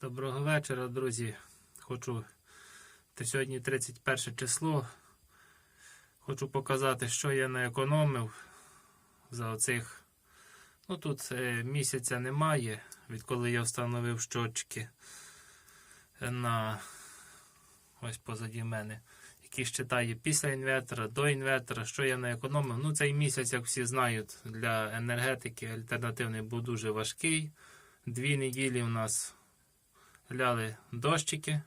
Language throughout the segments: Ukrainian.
Доброго вечора, друзі. Хочу сьогодні 31 число. Хочу показати, що я наекономив за оцих. Ну тут е, місяця немає, відколи я встановив щотчики на ось позаді мене, які щитає після інвертора, до інвертора, що я наекономив. Ну, цей місяць, як всі знають, для енергетики альтернативний був дуже важкий. Дві неділі у нас ляли дощики.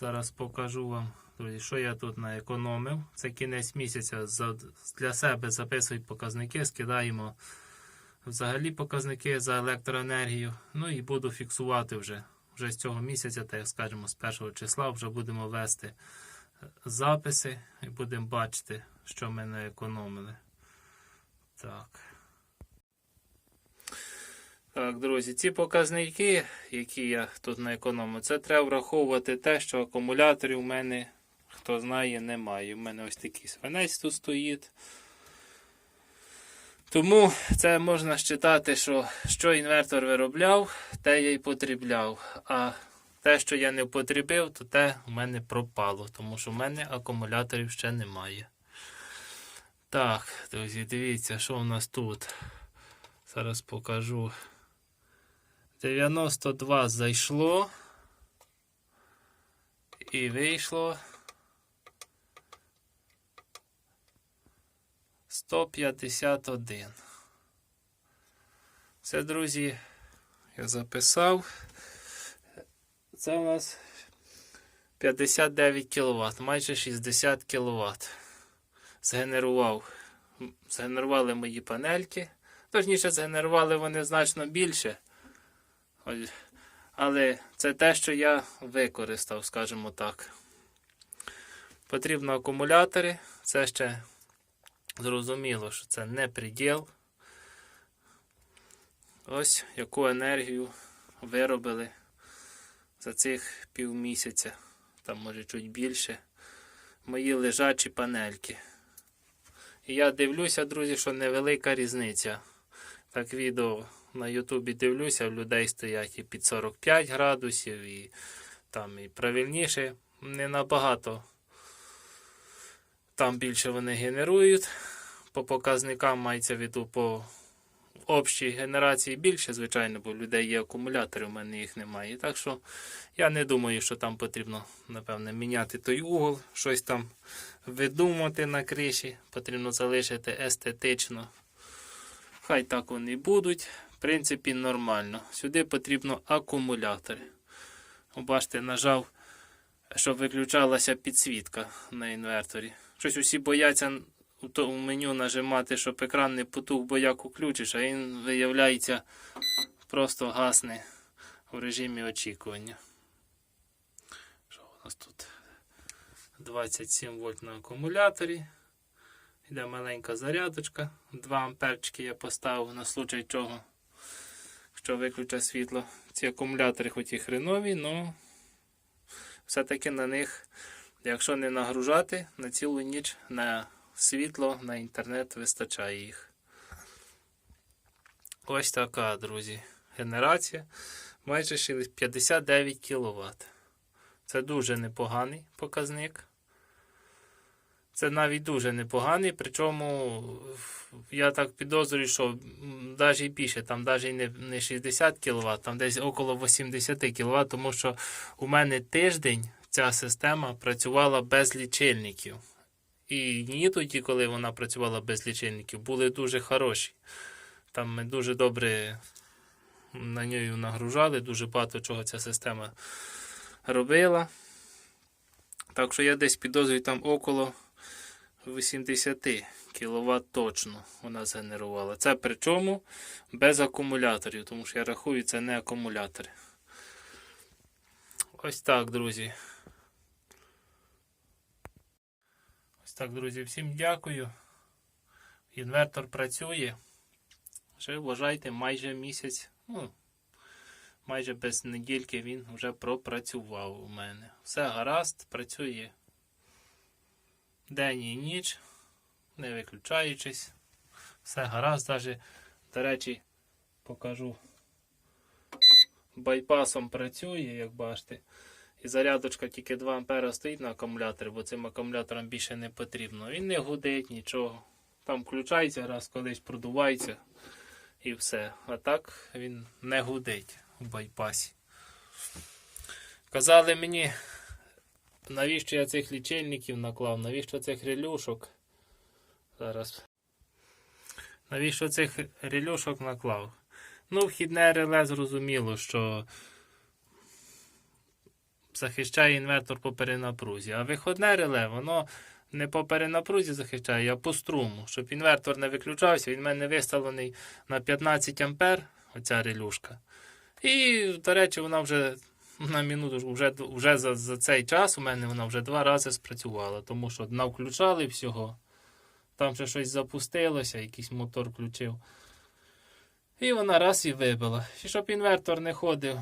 Зараз покажу вам, друзі, що я тут наекономив. Це кінець місяця. Для себе записують показники, скидаємо взагалі показники за електроенергію. Ну і буду фіксувати вже. Вже з цього місяця, так скажемо, з першого числа вже будемо вести записи і будемо бачити, що ми наекономили. Так. Так, друзі, ці показники, які я тут наекономив, це треба враховувати те, що акумуляторів у мене, хто знає, немає. У мене ось такий свинець тут стоїть. Тому це можна считати, що що інвертор виробляв, те я й потрібляв. А те, що я не потрібив, то те у мене пропало, тому що в мене акумуляторів ще немає. Так, друзі, дивіться, що у нас тут. Зараз покажу. 92 зайшло. І вийшло 151. Це, друзі, я записав. Це у нас 59 кВт, майже 60 кВт. Згенерував. Згенерували мої панельки. Точніше, згенерували вони значно більше. Але це те, що я використав, скажімо так. Потрібно акумулятори. Це ще зрозуміло, що це не приділ. Ось яку енергію виробили за цих півмісяця, там може чуть більше, мої лежачі панельки. І я дивлюся, друзі, що невелика різниця. Так відео на Ютубі дивлюся, в людей стоять і під 45 градусів, і там і правильніше, не набагато. Там більше вони генерують. По показникам мається в виду по общій генерації більше, звичайно, бо в людей є акумулятори, у мене їх немає. Так що я не думаю, що там потрібно, напевне, міняти той угол, щось там видумати на криші, потрібно залишити естетично. Хай так вони будуть. В принципі, нормально. Сюди потрібно акумулятори. Бачите, нажав, щоб виключалася підсвітка на інверторі. Щось усі бояться у то- у меню нажимати, щоб екран не потух, бо як уключиш, а він виявляється просто гасне в режимі очікування. Що у нас тут? 27 вольт на акумуляторі. Йде маленька зарядочка. 2 амперчики я поставив на случай чого. Якщо виключать світло. Ці акумулятори хоч і хренові, але все-таки на них, якщо не нагружати, на цілу ніч на світло, на інтернет вистачає їх. Ось така, друзі, генерація. Майже 59 кВт. Це дуже непоганий показник. Це навіть дуже непоганий, причому я так підозрюю, що навіть більше, там навіть не, не 60 кВт, там десь около 80 кВт, тому що у мене тиждень ця система працювала без лічильників. І дні тоді, коли вона працювала без лічильників, були дуже хороші. Там ми дуже добре на нею нагружали, дуже багато чого ця система робила. Так що я десь підозрюю там около 80 кВт точно вона згенерувала. Це причому без акумуляторів, тому що я рахую, це не акумулятори. Ось так, друзі. Ось так, друзі, всім дякую. Інвертор працює. Вже вважайте, майже місяць, ну, майже без недільки він вже пропрацював у мене. Все гаразд, працює день і ніч, не виключаючись. Все гаразд, навіть, до речі, покажу байпасом працює, як бачите. І зарядочка тільки 2 ампера стоїть на акумуляторі, бо цим акумуляторам більше не потрібно. Він не гудить нічого. Там включається, раз колись продувається і все. А так він не гудить в байпасі. Казали мені, навіщо я цих лічильників наклав, навіщо цих релюшок. Зараз. Навіщо цих релюшок наклав? Ну, вхідне реле зрозуміло, що захищає інвертор по перенапрузі. А виходне реле, воно не по перенапрузі захищає, а по струму. Щоб інвертор не виключався, він в мене виставлений на 15 ампер, оця релюшка. І, до речі, вона вже на минуту, вже, вже за, за цей час у мене вона вже два рази спрацювала, тому що навключали всього. Там ще щось запустилося, якийсь мотор включив. І вона раз і вибила. І щоб інвертор не ходив,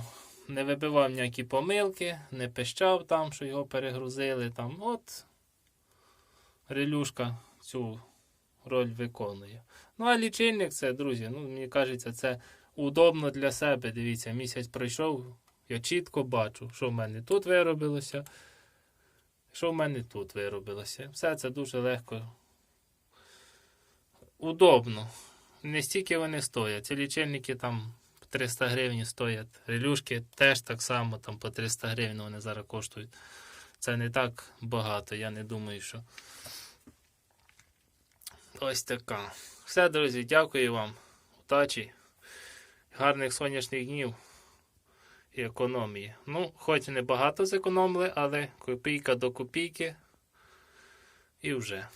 не вибивав ніякі помилки, не пищав там, що його перегрузили. Там, от релюшка цю роль виконує. Ну, а лічильник це, друзі, ну, мені кажеться, це удобно для себе. Дивіться, місяць пройшов, я чітко бачу, що в мене тут виробилося, що в мене тут виробилося. Все це дуже легко. Удобно. Не стільки вони стоять. Ці лічильники там по 300 гривень стоять. Релюшки теж так само, там по 300 гривень вони зараз коштують. Це не так багато, я не думаю, що. Ось така. Все, друзі, дякую вам. Удачі. Гарних сонячних днів і економії. Ну, хоч не багато зекономили, але копійка до копійки. І вже.